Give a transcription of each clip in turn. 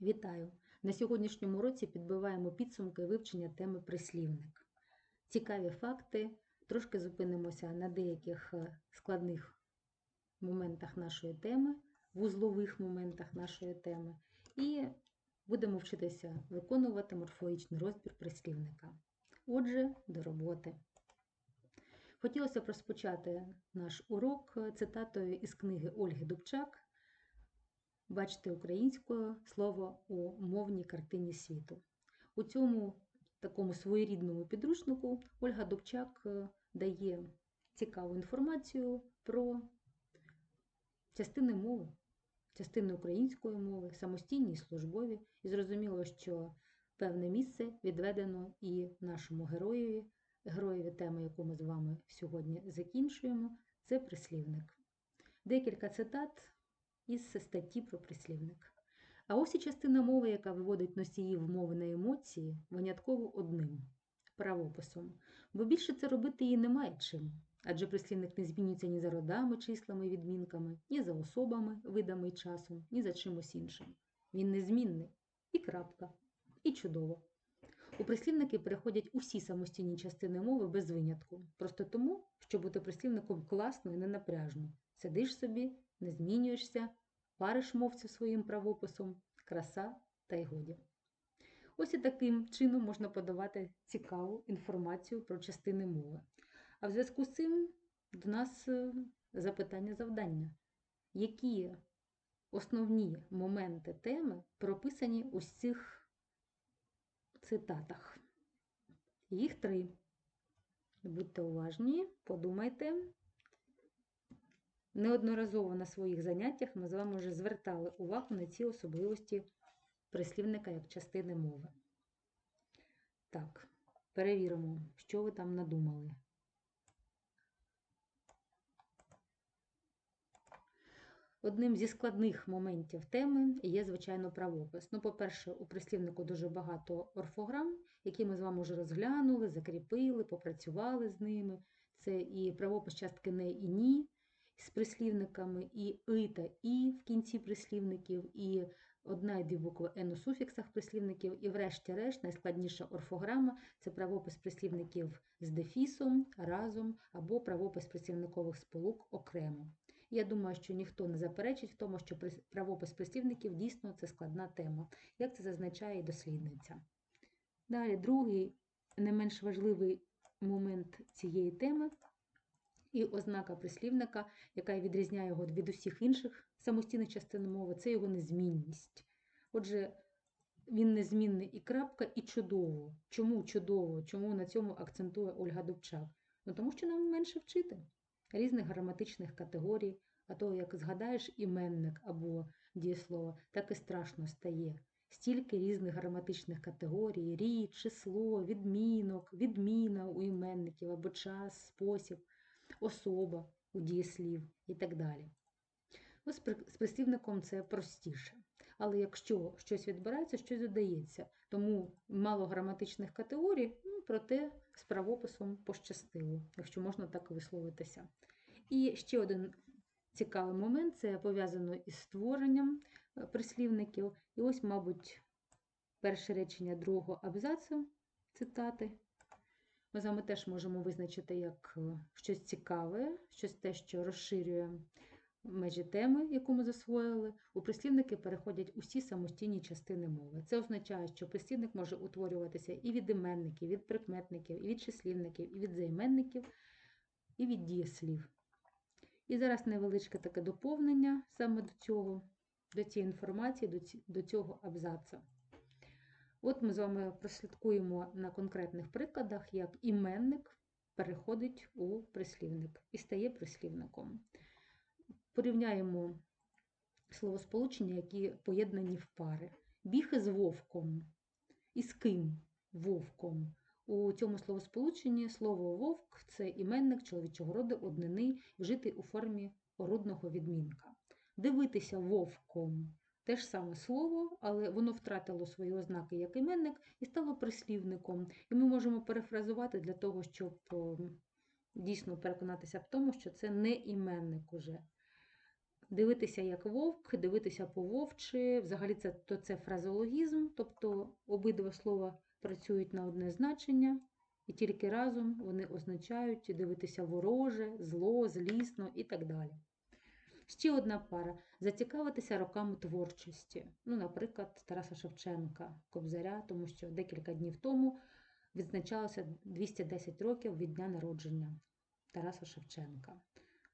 Вітаю! На сьогоднішньому році підбиваємо підсумки вивчення теми прислівник. Цікаві факти, трошки зупинимося на деяких е, складних моментах нашої теми, вузлових моментах нашої теми, і будемо вчитися виконувати морфологічний розбір прислівника. Отже, до роботи. Хотілося б розпочати наш урок е, цитатою із книги Ольги Дубчак Бачите українською слово у мовній картині світу. У цьому такому своєрідному підручнику Ольга Дубчак е, дає цікаву інформацію про частини мови, частини української мови, самостійні і службові. І зрозуміло, що певне місце відведено і нашому героєві, героєві теми, яку ми з вами сьогодні закінчуємо, це прислівник. Декілька цитат із статті про прислівник. А ось і частина мови, яка виводить носіїв мови на емоції, винятково одним правописом, бо більше це робити їй немає чим. Адже прислівник не змінюється ні за родами, числами, відмінками, ні за особами, видами й часом, ні за чимось іншим. Він незмінний і крапка, і чудово. У прислівники переходять усі самостійні частини мови без винятку, просто тому, що бути прислівником класно і ненапряжно. Сидиш собі, не змінюєшся, париш мовцю своїм правописом, краса та й годі. Ось і таким чином можна подавати цікаву інформацію про частини мови. А в зв'язку з цим до нас е, запитання завдання. Які основні моменти теми прописані у цих цитатах? Їх три. Будьте уважні, подумайте. Неодноразово на своїх заняттях ми з вами вже звертали увагу на ці особливості прислівника як частини мови. Так, перевіримо, що ви там надумали. Одним зі складних моментів теми є, звичайно, правопис. Ну, по-перше, у прислівнику дуже багато орфограм, які ми з вами вже розглянули, закріпили, попрацювали з ними. Це і правопис частки не і ні з прислівниками, і «и» та «і» в кінці прислівників, і одна і дві букви «н» у суфіксах прислівників, і, врешті-решт, найскладніша орфограма це правопис прислівників з дефісом разом або правопис прислівникових сполук окремо. Я думаю, що ніхто не заперечить в тому, що правопис прислівників дійсно це складна тема, як це зазначає дослідниця. Далі, другий, не менш важливий момент цієї теми і ознака прислівника, яка відрізняє його від усіх інших самостійних частин мови, це його незмінність. Отже, він незмінний і крапка, і чудово. Чому чудово? Чому на цьому акцентує Ольга Дубчак? Ну тому що нам менше вчити різних граматичних категорій, а то, як згадаєш іменник або дієслово, так і страшно стає. Стільки різних граматичних категорій, рід, число, відмінок, відміна у іменників або час, спосіб особа у дієслів і так далі. Ось з прислівником це простіше. Але якщо щось відбирається, щось додається. Тому мало граматичних категорій, ну, проте з правописом пощастило, якщо можна так висловитися. І ще один цікавий момент це пов'язано із створенням е, прислівників. І ось, мабуть, перше речення другого абзацу цитати ми з вами теж можемо визначити як е, щось цікаве, щось те, що розширює межі теми, яку ми засвоїли. У прислівники переходять усі самостійні частини мови. Це означає, що прислівник може утворюватися і від іменників, і від прикметників, і від числівників, і від займенників, і від дієслів. І зараз невеличке таке доповнення саме до цього, до цієї інформації, до цього абзаца. От ми з вами прослідкуємо на конкретних прикладах, як іменник переходить у прислівник і стає прислівником. Порівняємо словосполучення, які поєднані в пари. Біг із вовком. І з ким вовком. У цьому словосполученні слово вовк це іменник чоловічого роду однини, вжитий у формі орудного відмінка. Дивитися вовком те ж саме слово, але воно втратило свої ознаки як іменник і стало прислівником. І ми можемо перефразувати для того, щоб дійсно переконатися в тому, що це не іменник уже. Дивитися як вовк, дивитися по вовчі. Взагалі це, то це фразеологізм, тобто обидва слова працюють на одне значення, і тільки разом вони означають дивитися вороже, зло, злісно і так далі. Ще одна пара зацікавитися роками творчості. Ну, наприклад, Тараса Шевченка, Кобзаря, тому що декілька днів тому відзначалося 210 років від дня народження Тараса Шевченка.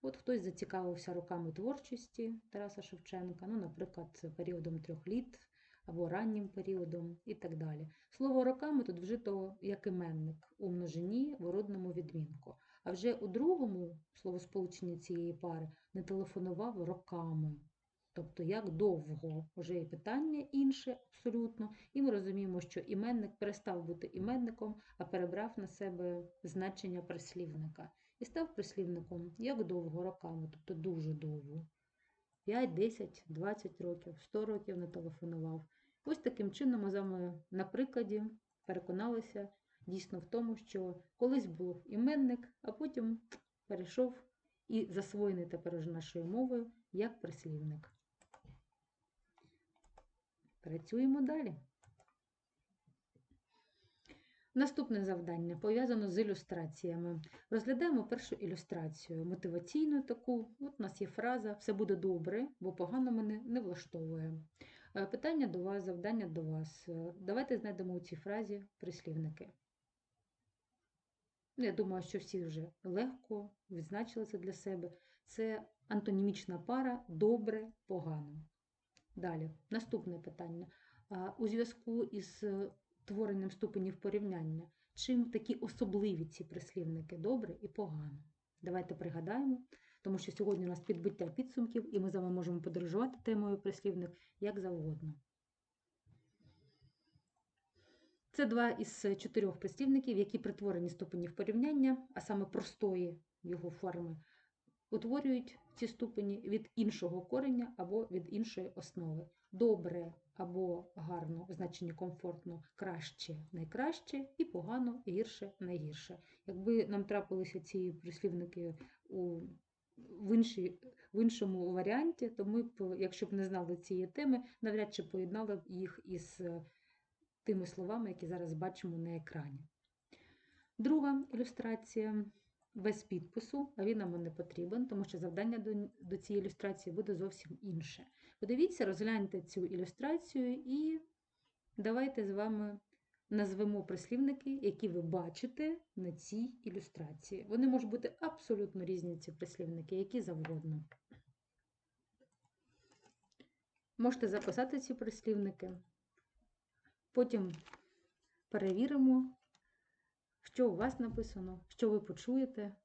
От хтось зацікавився роками творчості Тараса Шевченка, ну, наприклад, періодом трьох літ або раннім періодом і так далі. Слово роками тут вжито як іменник у множині в родному відмінку. А вже у другому словосполученні цієї пари не телефонував роками. Тобто, як довго вже і питання інше абсолютно, і ми розуміємо, що іменник перестав бути іменником, а перебрав на себе значення прислівника. І став прислівником як довго роками, тобто дуже довго. 5, 10, 20 років, 100 років не телефонував. Ось таким чином ми з вами на прикладі переконалися дійсно в тому, що колись був іменник, а потім перейшов і засвоєний тепер уже нашою мовою як прислівник. Працюємо далі. Наступне завдання пов'язано з ілюстраціями. Розглядаємо першу ілюстрацію, мотиваційну таку. От у нас є фраза Все буде добре, бо погано мене не влаштовує. Е, Питання до вас, завдання до вас. Е, Давайте знайдемо у цій фразі прислівники. Ну, Я думаю, що всі вже легко відзначили це для себе. Це антонімічна пара добре, погано. Далі, наступне питання. У зв'язку із е, творенням ступенів порівняння, чим такі особливі ці прислівники добре і погано? Давайте пригадаємо, тому що сьогодні у нас підбиття підсумків, і ми з вами можемо подорожувати темою прислівник як завгодно. Це два із чотирьох прислівників, які притворені ступенів порівняння, а саме простої його форми, утворюють ці ступені від іншого кореня або від іншої основи. Добре або гарно в значенні комфортно, краще, найкраще, і погано, гірше, найгірше. Якби нам трапилися ці прислівники у, в, іншій, в іншому варіанті, то ми б, якщо б не знали цієї теми, навряд чи поєднали б їх із тими словами, які зараз бачимо на екрані. Друга ілюстрація без підпису, а він нам не потрібен, тому що завдання до, до цієї ілюстрації буде зовсім інше. Подивіться, розгляньте цю ілюстрацію і давайте з вами назвемо прислівники, які ви бачите на цій ілюстрації. Вони можуть бути абсолютно різні, ці прислівники, які завгодно. Можете записати ці прислівники. Потім перевіримо, що у вас написано, що ви почуєте,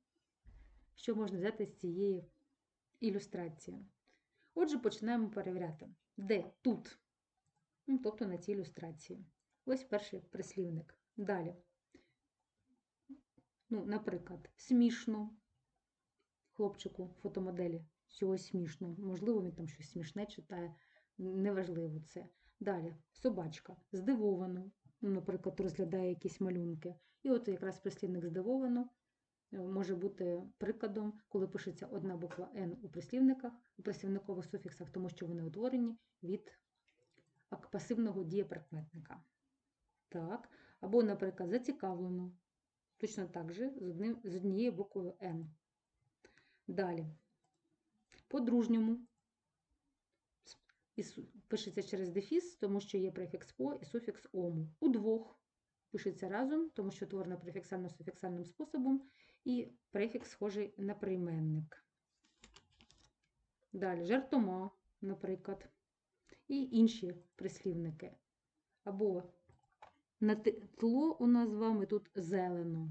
що можна взяти з цієї ілюстрації. Отже, починаємо перевіряти. Де? Тут. Ну, тобто на цій ілюстрації. Ось перший прислівник. Далі. Ну, Наприклад, смішно. Хлопчику фотомоделі чогось смішно. Можливо, він там щось смішне читає. Неважливо це. Далі, собачка здивовано, ну, наприклад, розглядає якісь малюнки. І от якраз прислівник здивовано е, може бути прикладом, коли пишеться одна буква Н у прислівниках, у прислівникових суфіксах, тому що вони утворені від пасивного дієприкметника. Так. Або, наприклад, зацікавлено. Точно так же з, одним, з однією буквою Н. Далі. По-дружньому і су- пишеться через дефіс, тому що є префікс по і суфікс ому. Удвох пишеться разом, тому що творено префіксально-суфіксальним способом, і префікс схожий на прийменник. Далі жартома, наприклад, і інші прислівники. Або на тло у нас з вами тут зелено.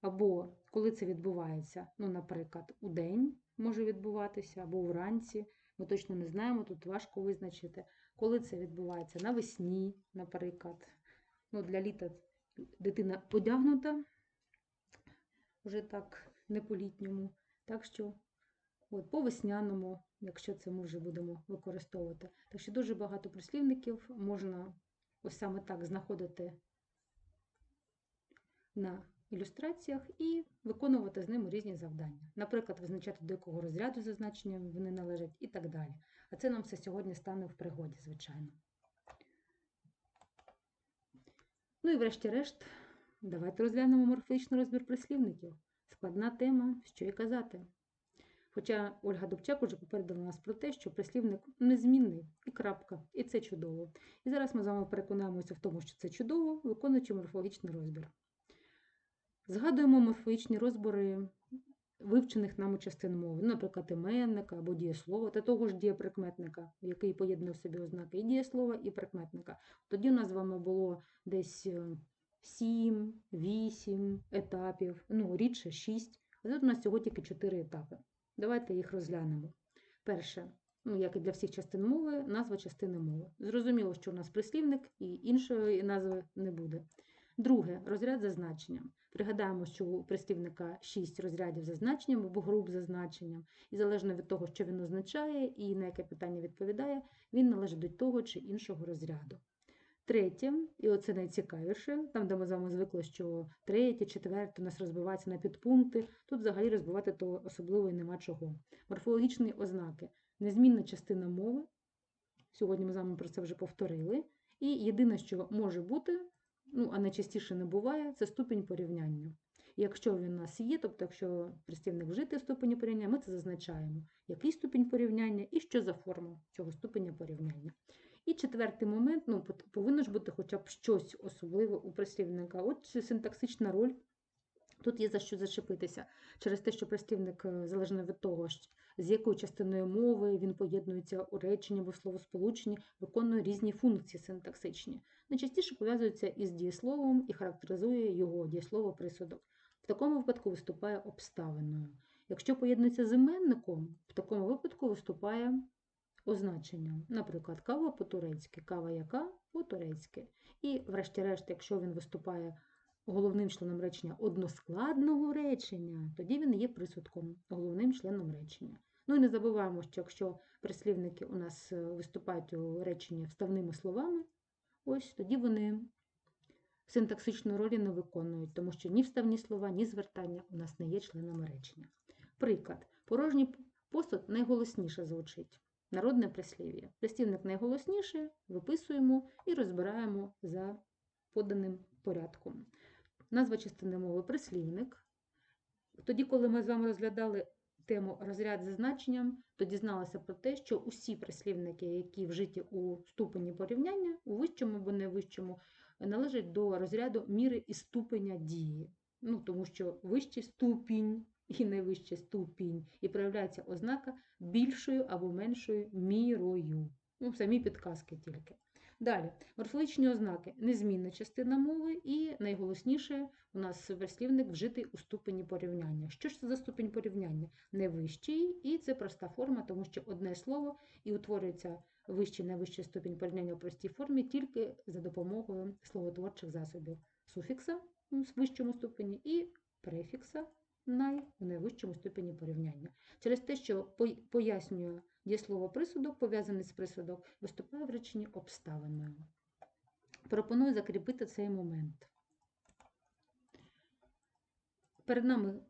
Або коли це відбувається, ну, наприклад, у день може відбуватися, або вранці. Ми точно не знаємо, тут важко визначити, коли це відбувається навесні, наприклад. Ну, для літа дитина подягнута вже так не по-літньому. Так що от, по весняному, якщо це ми вже будемо використовувати. Так що дуже багато прислівників можна ось саме так знаходити на ілюстраціях і виконувати з ними різні завдання. Наприклад, визначати, до якого розряду за значенням вони належать і так далі. А це нам все сьогодні стане в пригоді, звичайно. Ну і врешті-решт, давайте розглянемо морфологічний розбір прислівників. Складна тема, що й казати. Хоча Ольга Дубчак уже попередила нас про те, що прислівник незмінний і крапка, і це чудово. І зараз ми з вами переконаємося в тому, що це чудово, виконуючи морфологічний розбір. Згадуємо морфологічні розбори вивчених нами частин мови, ну, наприклад, іменника або дієслова, та того ж дієприкметника, який поєднує в собі ознаки і дієслова, і прикметника. Тоді у нас з вами було десь 7, 8 етапів, ну, рідше 6. А тут у нас всього тільки 4 етапи. Давайте їх розглянемо. Перше, ну, як і для всіх частин мови, назва частини мови. Зрозуміло, що у нас прислівник і іншої назви не буде. Друге розряд за значенням. Пригадаємо, що у прислівника 6 розрядів за значенням або груп за значенням, і залежно від того, що він означає і на яке питання відповідає, він належить до того чи іншого розряду. Третє, і оце найцікавіше, там, де ми з вами звикли, що третє, четверте у нас розбивається на підпункти, тут взагалі розбивати то особливо і нема чого. Морфологічні ознаки. Незмінна частина мови. Сьогодні ми з вами про це вже повторили. І єдине, що може бути, ну, а найчастіше не буває, це ступінь порівняння. Якщо він у нас є, тобто, якщо прислівник вжити в ступені порівняння, ми це зазначаємо, який ступінь порівняння і що за форма цього ступеня порівняння. І четвертий момент, ну, повинно ж бути хоча б щось особливе у прислівника. От синтаксична роль. Тут є за що зачепитися через те, що прислівник, е, залежно від того, з якою частиною мови він поєднується у реченні або словосполученні, виконує різні функції синтаксичні. Найчастіше пов'язується із дієсловом і характеризує його дієслово присудок. В такому випадку виступає обставиною. Якщо поєднується з іменником, в такому випадку виступає означенням. Наприклад, кава по-турецьки, кава яка по-турецьки. І, врешті-решт, якщо він виступає головним членом речення односкладного речення, тоді він є присудком, головним членом речення. Ну і не забуваємо, що якщо прислівники у нас е, виступають у реченні вставними словами, ось тоді вони синтаксичної ролі не виконують, тому що ні вставні слова, ні звертання у нас не є членами речення. Приклад, порожній посуд найголосніше звучить. Народне прислів'я. Прислівник найголосніше виписуємо і розбираємо за поданим порядком. Назва частини мови прислівник. Тоді, коли ми з вами розглядали тему розряд за значенням, то дізналися про те, що усі прислівники, які вжиті у ступені порівняння, у вищому або не вищому, належать до розряду міри і ступеня дії. Ну, Тому що вищий ступінь і найвищий ступінь, і проявляється ознака більшою або меншою мірою. Ну, самі підказки тільки. Далі, морфологічні ознаки незмінна частина мови, і найголосніше у нас прислівник вжитий у ступені порівняння. Що ж це за ступінь порівняння? Невищий, і це проста форма, тому що одне слово і утворюється вищий найвищий ступінь порівняння у простій формі тільки за допомогою словотворчих засобів суфікса в вищому ступені і префікса най найвищому ступені порівняння. Через те, що пояснює дієслово присудок, пов'язаний з присудок, виступає в реченні обставиною. Пропоную закріпити цей момент. Перед нами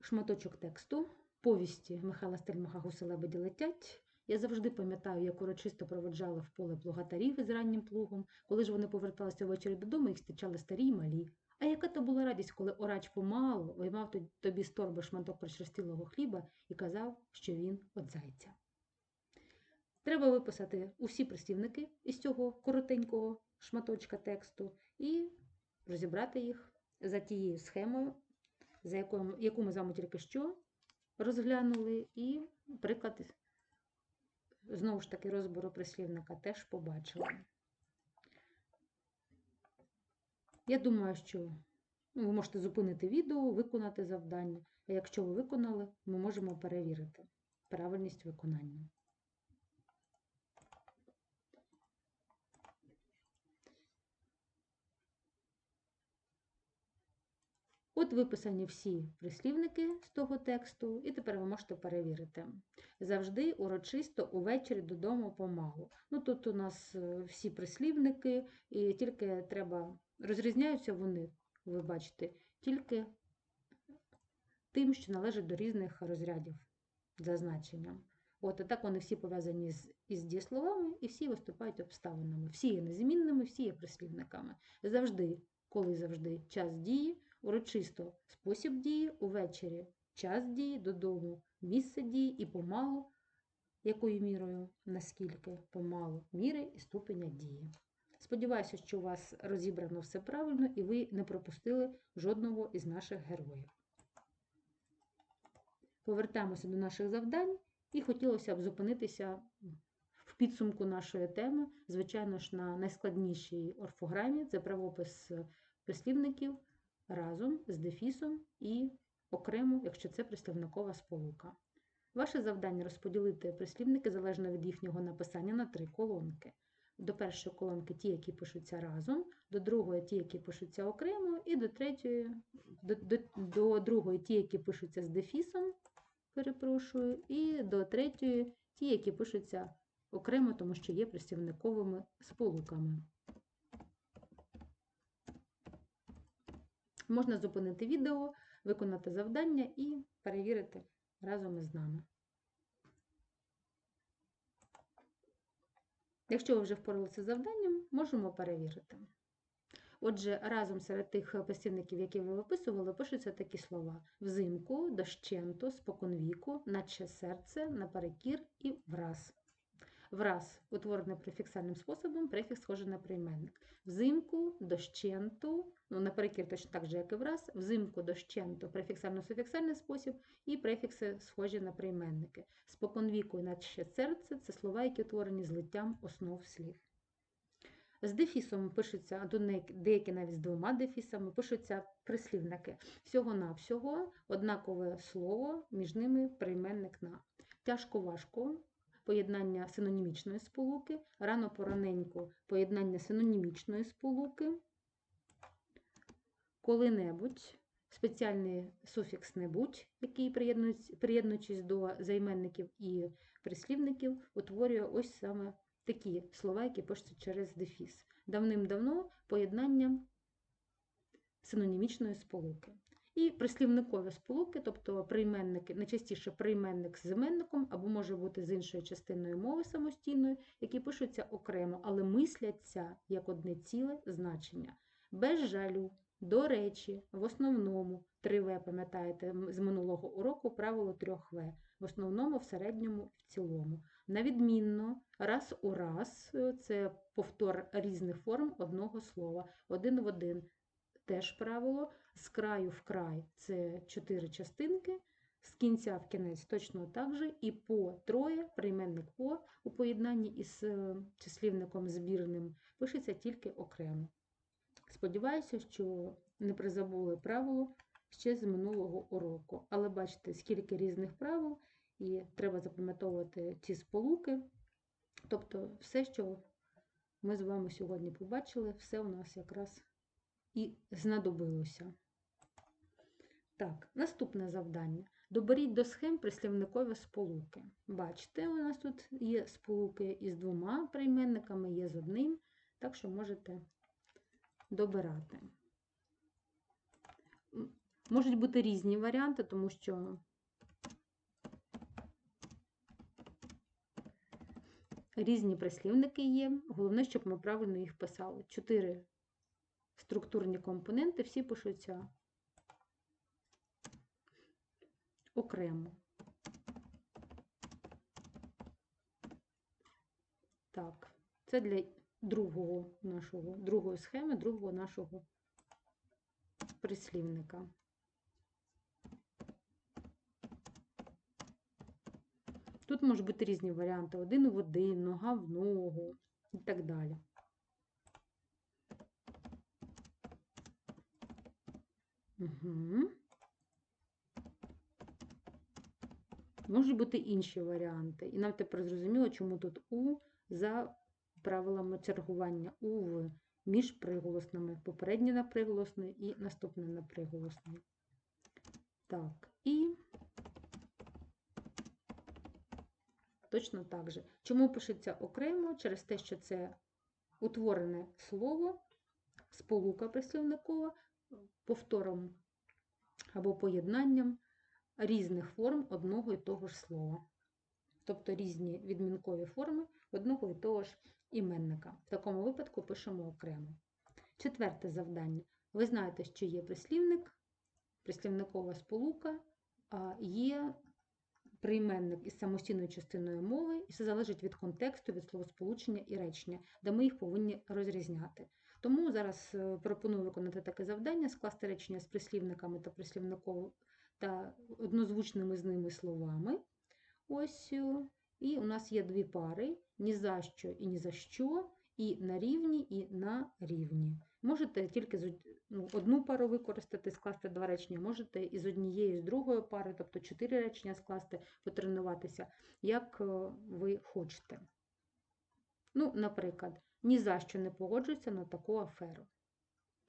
шматочок тексту, повісті Михайла Стельмаха «Гуси лебеді летять. Я завжди пам'ятаю, як урочисто проводжали в поле плугатарів із раннім плугом. Коли ж вони поверталися ввечері додому, їх зустрічали старі й малі. А яка то була радість, коли орач помалу виймав тобі з торби шматок пришерстілого хліба і казав, що він от зайця. Треба виписати усі прислівники із цього коротенького шматочка тексту і розібрати їх за тією схемою, за якою, яку ми з вами тільки що розглянули, і приклад, знову ж таки, розбору прислівника теж побачили. Я думаю, що ну, ви можете зупинити відео, виконати завдання. А якщо ви виконали, ми можемо перевірити правильність виконання. От виписані всі прислівники з того тексту, і тепер ви можете перевірити. Завжди урочисто увечері додому помалу. Ну Тут у нас е, всі прислівники, і тільки треба Розрізняються вони, ви бачите, тільки тим, що належить до різних розрядів за значенням. От, і так вони всі пов'язані з, із дієсловами і всі виступають обставинами. Всі є незмінними, всі є прислівниками. Завжди, коли завжди, час дії, урочисто спосіб дії, увечері час дії, додому, місце дії і помалу, якою мірою, наскільки помалу, міри і ступеня дії. Сподіваюся, що у вас розібрано все правильно і ви не пропустили жодного із наших героїв. Повертаємося до наших завдань і хотілося б зупинитися в підсумку нашої теми, звичайно ж, на найскладнішій орфограмі це правопис прислівників разом з дефісом і окремо, якщо це прислівникова сполука. Ваше завдання розподілити прислівники залежно від їхнього написання на три колонки. До першої колонки ті, які пишуться разом, до другої ті, які пишуться окремо, і до третьої, до, до, до другої ті, які пишуться з дефісом, перепрошую, і до третьої ті, які пишуться окремо, тому що є прислівниковими сполуками. Можна зупинити відео, виконати завдання і перевірити разом із нами. Якщо ви вже впоралися з завданням, можемо перевірити. Отже, разом серед тих посівників, які ви виписували, пишуться такі слова: взимку, дощенто, споконвіку, наче серце, наперекір і враз. Враз утворений префіксальним способом, префікс схожий на прийменник. Взимку, дощенту, ну, наперекір точно так же, як і враз, взимку, дощенту, префіксально-суфіксальний спосіб, і префікси схожі на прийменники. Споконвіку і наче серце це слова, які утворені злиттям основ слів. З дефісом пишуться, деякі навіть з двома дефісами, пишуться прислівники. Всього-навсього однакове слово, між ними прийменник на. Тяжко-важко поєднання синонімічної сполуки, рано пораненько поєднання синонімічної сполуки, коли-небудь, спеціальний суфікс небудь, який, приєднуючись до займенників і прислівників, утворює ось саме такі слова, які пишуться через дефіс. Давним-давно поєднання синонімічної сполуки. І прислівникові сполуки, тобто прийменники, найчастіше прийменник з іменником, або може бути з іншою частиною мови самостійною, які пишуться окремо, але мисляться як одне ціле значення. Без жалю, до речі, в основному 3В, пам'ятаєте, з минулого уроку правило 3В, в основному, в середньому і в цілому. На відмінно, раз у раз це повтор різних форм одного слова, один в один. Теж правило з краю в край це чотири частинки, з кінця в кінець точно так же, і по троє, прийменник по у поєднанні із е, числівником збірним пишеться тільки окремо. Сподіваюся, що не призабули правило ще з минулого уроку. Але бачите, скільки різних правил, і треба запам'ятовувати ці сполуки. Тобто, все, що ми з вами сьогодні побачили, все у нас якраз і знадобилося. Так, наступне завдання. Доберіть до схем прислівникові сполуки. Бачите, у нас тут є сполуки із двома прийменниками, є з одним, так що можете добирати. Можуть бути різні варіанти, тому що різні прислівники є. Головне, щоб ми правильно їх писали. Чотири структурні компоненти всі пишуться окремо. Так, це для другого нашого, другої схеми, другого нашого прислівника. Тут можуть бути різні варіанти: один в один, нога в ногу і так далі. Угу. Можуть бути інші варіанти. І нам тепер зрозуміло, чому тут У за правилами чергування У в між приголосними. Попереднє на приголосний і наступне на приголосний. Так, і точно так же. Чому пишеться окремо? Через те, що це утворене слово, сполука прислівникова, повтором або поєднанням різних форм одного і того ж слова. Тобто різні відмінкові форми одного і того ж іменника. В такому випадку пишемо окремо. Четверте завдання. Ви знаєте, що є прислівник, прислівникова сполука, а є прийменник із самостійною частиною мови, і все залежить від контексту, від словосполучення і речення, де ми їх повинні розрізняти. Тому зараз е, пропоную виконати таке завдання: скласти речення з прислівниками та прислівников та однозвучними з ними словами. Ось, е, і у нас є дві пари: ні за що і ні за що, і на рівні, і на рівні. Можете тільки ну, одну пару використати, скласти два речення, можете із однієї, з другої пари, тобто чотири речення скласти, потренуватися, як е, ви хочете. Ну, наприклад, ні за що не погоджуюся на таку аферу.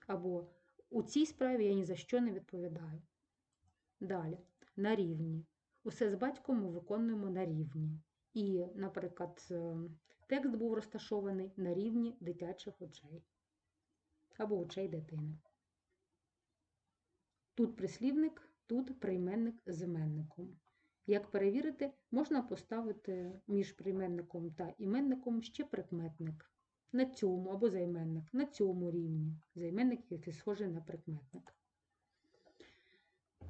Або у цій справі я ні за що не відповідаю. Далі, на рівні. Усе з батьком ми виконуємо на рівні. І, наприклад, е, текст був розташований на рівні дитячих очей або очей дитини. Тут прислівник, тут прийменник з іменником. Як перевірити, можна поставити між прийменником та іменником ще прикметник. На цьому або займенник, на цьому рівні. Займенник, який схожий на прикметник.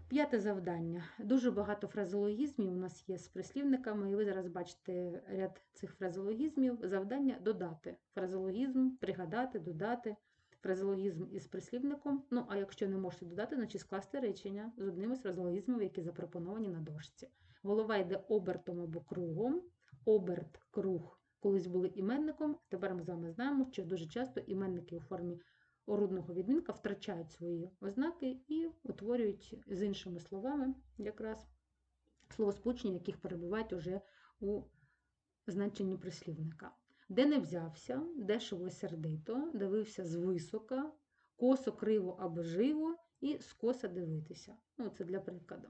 П'яте завдання. Дуже багато фразеологізмів у нас є з прислівниками, і ви зараз бачите ряд цих фразеологізмів. Завдання додати. Фразеологізм, пригадати, додати. Фразеологізм із прислівником. Ну, а якщо не можете додати, значить скласти речення з одним із фразеологізмів, які запропоновані на дошці. Голова йде обертом або кругом. Оберт, круг колись були іменником. Тепер ми з вами знаємо, що дуже часто іменники у формі орудного відмінка втрачають свої ознаки і утворюють з іншими словами якраз словосполучення, яких перебувають уже у значенні прислівника. Де не взявся, дешево сердито, дивився звисока, косо, криво або живо і скоса дивитися. Ну, це для прикладу.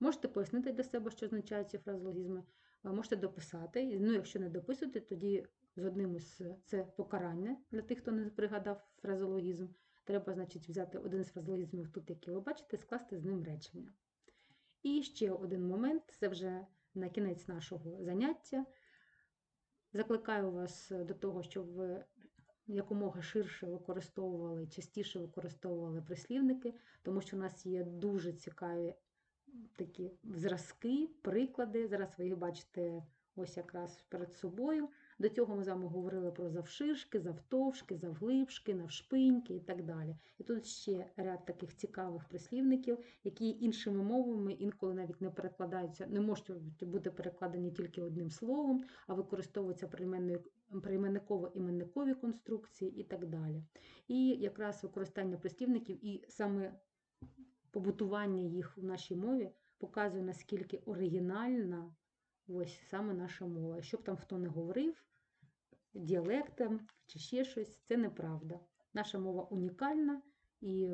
Можете пояснити для себе, що означають ці фразологізми, можете дописати. Ну, якщо не дописуєте, тоді з одним із це покарання для тих, хто не пригадав фразологізм. Треба, значить, взяти один з фразологізмів тут, який ви бачите, скласти з ним речення. І ще один момент це вже на кінець нашого заняття. Закликаю вас до того, щоб ви якомога ширше використовували, частіше використовували прислівники, тому що у нас є дуже цікаві такі зразки, приклади. Зараз ви їх бачите ось якраз перед собою. До цього ми з вами говорили про завширшки, завтовшки, завглибшки, навшпиньки і так далі. І тут ще ряд таких цікавих прислівників, які іншими мовами інколи навіть не перекладаються, не можуть бути перекладені тільки одним словом, а використовуються прийменниково-іменникові конструкції і так далі. І якраз використання прислівників і саме побутування їх в нашій мові показує, наскільки оригінальна ось саме наша мова. Щоб там хто не говорив діалектом чи ще щось, це неправда. Наша мова унікальна і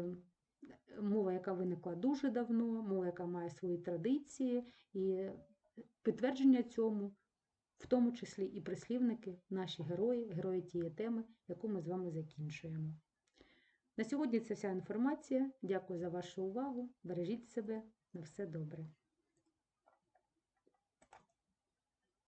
мова, яка виникла дуже давно, мова, яка має свої традиції, і підтвердження цьому, в тому числі і прислівники, наші герої, герої тієї теми, яку ми з вами закінчуємо. На сьогодні це вся інформація. Дякую за вашу увагу. Бережіть себе. На все добре.